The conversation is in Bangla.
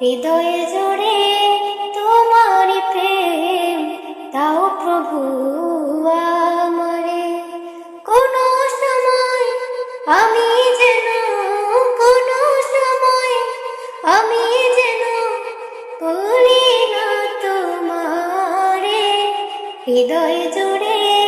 হৃদয় জুড়ে তোমার প্রেম, তাও প্রভু আমারে। কোন সময় আমি যেন, কোন সময় আমি যেন ভুলি না তোমারে। হৃদয় জুড়ে